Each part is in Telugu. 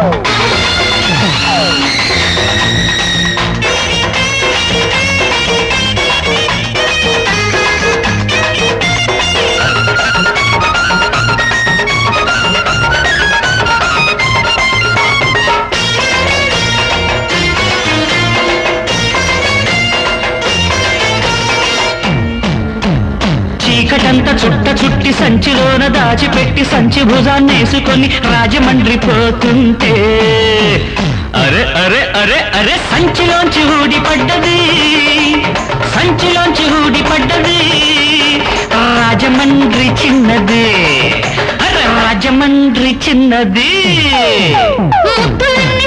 Whoa! చీకటంతా చుట్ట చుట్టి సంచిలోన దాచిపెట్టి సంచి భుజాన్నేసుకొని రాజమండ్రి పోతుంటే అరే అరే అరే అరే. సంచిలోంచి ఊడిపడ్డది. సంచిలోంచి ఊడిపడ్డది. రాజమండ్రి చిన్నది. అరే రాజమండ్రి చిన్నది. ముద్దులన్నీ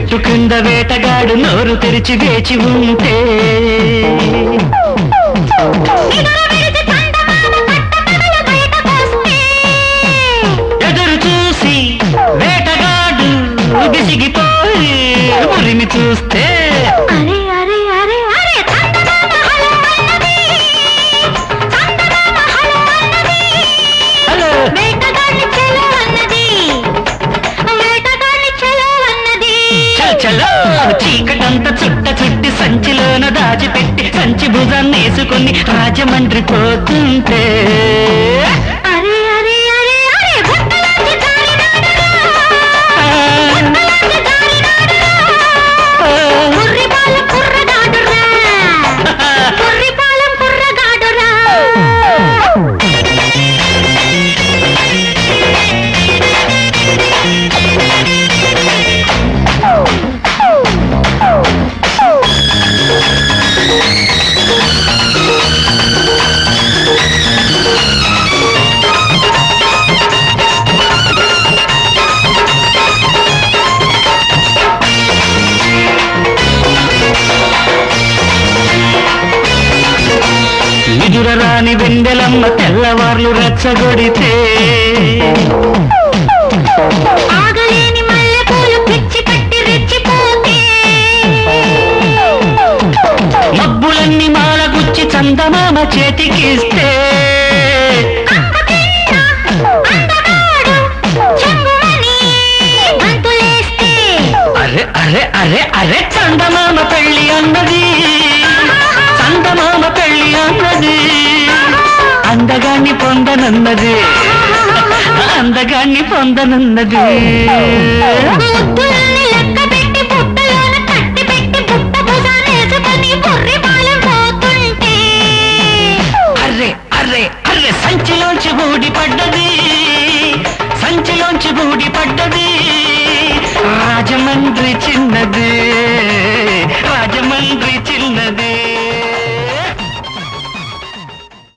చెట్టు కింద వేటగాడు నోరు తెరిచి వేచి ఉంటే. ఎదురు చూసి వేటగాడు విసిగిపోయి ఉరిమి చూస్తే దాచిపెట్టి కంచి భుజాన్ని వేసుకొని రాజమండ్రి పోతుంటే నిదురరాని వెండెలమ్మ తెల్లవార్లు రెచ్చగొడితే చేతికిస్తే. అరే అరే అరే అరే చందమామ పెళ్ళి అన్నది. చందమామ పెళ్ళి అన్నది. అందగాన్ని పొందనన్నది. అందగాన్ని పొందనన్నది. సంచిలోంచి బూడి పడ్డది. సంచిలోంచి బూడి పడ్డది. రాజమండ్రి చిన్నది. రాజమండ్రి చిన్నది